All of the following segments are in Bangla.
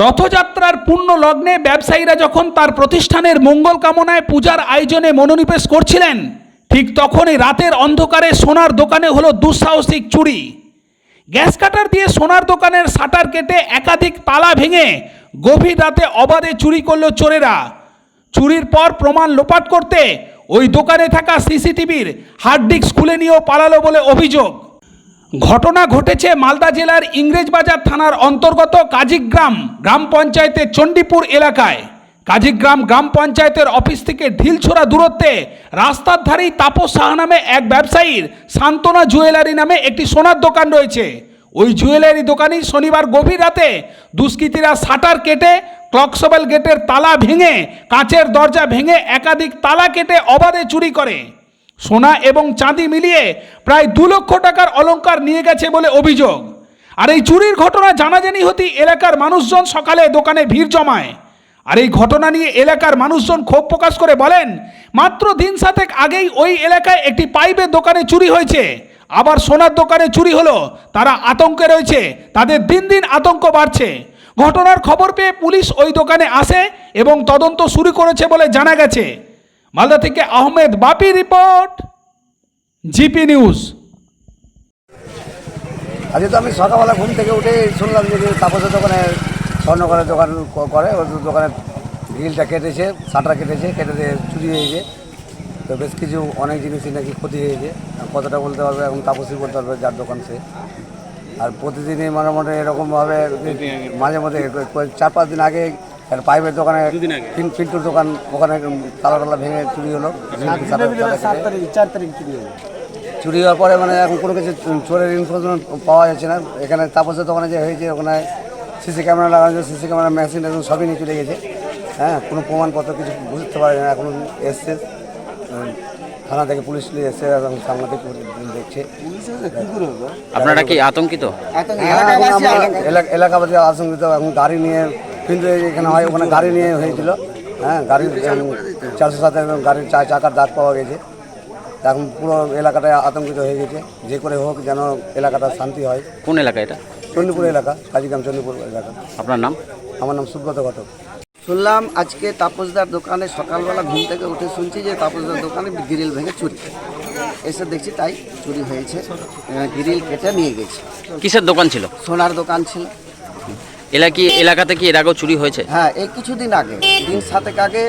রথযাত্রার পূর্ণ লগ্নে ব্যবসায়ীরা যখন তার প্রতিষ্ঠানের মঙ্গল কামনায় পূজার আয়োজনে মনোনিবেশ করছিলেন, ঠিক তখনই রাতের অন্ধকারে সোনার দোকানে হলো দুঃসাহসিক চুরি। গ্যাস কাটার দিয়ে সোনার দোকানের শাটার কেটে একাধিক তালা ভেঙে গভীর রাতে অবাধে চুরি করল চোরেরা। চুরির পর প্রমাণ লোপাট করতে ওই দোকানে থাকা সিসিটিভির হার্ড ডিস্ক খুলে নিয়েও পালালো বলে অভিযোগ। ঘটনা ঘটেছে মালদা জেলার ইংরেজবাজার থানার অন্তর্গত কাজিগ্রাম গ্রাম পঞ্চায়েতের চণ্ডীপুর এলাকায়। কাজিগ্রাম গ্রাম পঞ্চায়েতের অফিস থেকে ঢিলছোড়া দূরত্বে রাস্তার ধারেই তাপস সাহা নামে এক ব্যবসায়ীর সান্ত্বনা জুয়েলারি নামে একটি সোনার দোকান রয়েছে। ওই জুয়েলারি দোকানেই শনিবার গভীর রাতে দুষ্কৃতীরা শাটার কেটে, ক্লকসবেল গেটের তালা ভেঙে, কাঁচের দরজা ভেঙে একাধিক তালা কেটে অবাধে চুরি করে। সোনা এবং চাঁদি মিলিয়ে প্রায় দু লক্ষ টাকার অলঙ্কার নিয়ে গেছে বলে অভিযোগ। আর এই চুরির ঘটনা জানাজানি হতেই এলাকার মানুষজন সকালে দোকানে ভিড় জমায়। আর এই ঘটনা নিয়ে এলাকার মানুষজন ক্ষোভ প্রকাশ করে বলেন, মাত্র দিন সাতেক আগেই ওই এলাকায় একটি পাইপের দোকানে চুরি হয়েছে। আবার সোনার দোকানে চুরি হলো, তারা আতঙ্কে রয়েছে, তাদের দিন দিন আতঙ্ক বাড়ছে। ঘটনার খবর পেয়ে পুলিশ ওই দোকানে আসে এবং তদন্ত শুরু করেছে বলে জানা গেছে। মালদা থেকে Ahmed Bapi report, GP news. আজকে তো আমি সকালবেলা ঘুম থেকে উঠে শুনলাম যে তাপসের দোকানে স্বর্ণকারের দোকান করে ওই দোকানে গ্রিলটা কেটেছে, শাটার কেটেছে, কেটে দিয়ে চুরি হয়েছে তো বেশ কিছু অনেক জিনিসই নাকি ক্ষতি হয়েছে কতটা বলতে পারবে এবং তাপসই বলতে পারবে যার দোকান সে। আর প্রতিদিনই মোটামুটি এরকমভাবে মাঝে ক- চার পাঁচ দিন আগে পাইপের দোকানে পিন- পিন্টুর দোকান ওখানে তালা টালা ভেঙে চুরি হলো। চার তারিখ চুরি হলো। চুরি হওয়ার পরে মানে এখন কোনো কিছু চোরের ইনফরমেশন পাওয়া যাচ্ছে না। এখানে তাপসের দোকানে যে হয়েছে ওখানে সিসি ক্যামেরা লাগানো সিসি ক্যামেরা মেশিন এখন সবই নিয়ে চলে গেছে। হ্যাঁ কোনো প্রমাণপত্র কিছু বুঝতে পারে না এখন এসছে। থানা থেকে পুলিশ নিয়ে এসছে এবং সাংবাদিক দেখছে। আপনারা কি আতঙ্কিত? হ্যাঁ, এলাকাবাসী আশঙ্কিত এখন গাড়ি নিয়ে কিন্তু এখানে হয় ওখানে গাড়ি নিয়ে হয়েছিল। হ্যাঁ গাড়ির চারশো সাথে গাড়ির চা চাকার দাগ পাওয়া গেছে। এখন পুরো এলাকাটা আতঙ্কিত হয়ে গেছে। যে করে হোক যেন এলাকাটা শান্তি হয়। কোন এলাকা এটা? চণ্ডীপুর এলাকা কাজীগ্রাম চণ্ডীপুর এলাকা। আপনার নাম? আমার নাম সুব্রত ঘটক। শুনলাম আজকে তাপসদার দোকানে সকালবেলা ঘুম থেকে উঠে শুনছি যে তাপসদার দোকানে গ্রিল ভেঙে চুরি। এসে দেখছি তাই চুরি হয়েছে। গ্রিল কেটে নিয়ে গেছে। কিসের দোকান ছিল? সোনার দোকান ছিল। এলাকি এলাকাতে কি এর আগেও চুরি হয়েছে? হ্যাঁ এই কিছুদিন আগে দিন সাতেক আগে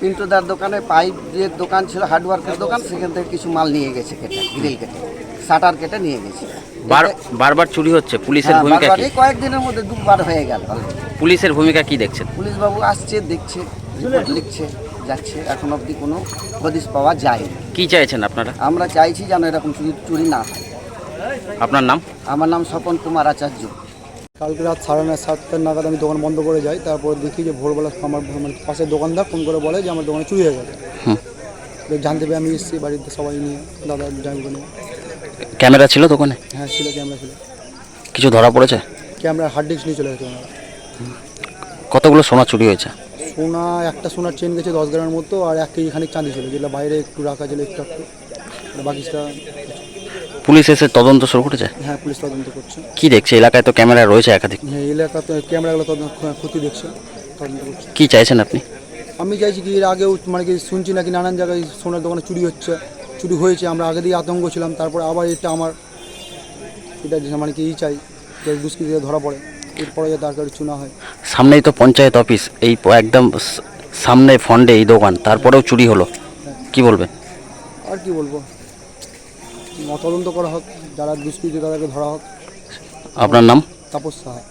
পিন্টুদার দোকানে পাইপ দিয়ে দোকান ছিল হার্ডওয়ার্কের দোকান সেখান থেকে কিছু মাল নিয়ে গেছে কেটে গ্রিল কেটে শাটার কেটে নিয়ে গেছে। বার বারবার চুরি হচ্ছে পুলিশের হ্যাঁ, ভূমিকা কি? কয়েকদিনের মধ্যে দুবার হয়ে গেল। পুলিশের ভূমিকা কি দেখছেন? পুলিশ বাবু আসছে দেখছে লিখছে যাচ্ছে এখন অবধি কোনো হদিশ পাওয়া যায়নি। কি চাইছেন আপনারা? আমরা চাইছি যেন এরকম চুরি চুরি না হয়। আপনার নাম? আমার নাম স্বপন কুমার আচার্য। কালকে রাত সাড়ে নয় সাতটা নাগাদ আমি দোকান বন্ধ করে যাই তারপর দেখি যে ভোরবেলা আমার মানে পাশের দোকানদার ফোন করে বলে যে আমার দোকানে চুরি হয়ে গেছে। জানতে পেরে আমি এসেছি বাড়িতে সবাই নিয়ে দাদা জামিকে নিয়ে ক্যামেরা ছিল দোকানে? হ্যাঁ ছিল ক্যামেরা ছিল। কিছু ধরা পড়েছে? ক্যামেরা হার্ড ডিস্ক নিয়ে চলে গেছে ওনারা। কতগুলো সোনা চুরি হয়েছে? সোনা একটা সোনার চেন গেছে দশ গ্রামের মতো আর এক কেজি খানিক চাঁদি ছিল যেটা বাইরে একটু রাখা ছিল একটু একটু আর বাকিটা পুলিশ এসে তদন্ত শুরু করেছে? হ্যাঁ পুলিশ তদন্ত করছে। কি দেখছে? এলাকায় তো ক্যামেরা রয়েছে একাধিক। হ্যাঁ এলাকা তো ক্যামেরাগুলো তদন্ত ক্ষতি দেখছে তদন্ত করছে। কি চাইছেন আপনি? আমি চাইছি কি এর আগেও মানে কি শুনছি নাকি নানান জায়গায় সোনার দোকানে চুরি হচ্ছে চুরি হয়েছে আমরা আগে দিয়ে আতঙ্ক ছিলাম তারপরে আবার এটা আমার এটা মানে কি ই চাই যে দুষ্কৃতীরা ধরা পড়ে। এরপরে যাতে আর চুনা হয়। সামনেই তো পঞ্চায়েত অফিস এই একদম সামনে ফন্ডে এই দোকান তারপরেও চুরি হলো। কি বলবেন? আর কি বলব? তদন্ত করা হোক যারা দুষ্কৃতি তাদেরকে ধরা হোক। আপনার নাম? তাপস সাহা।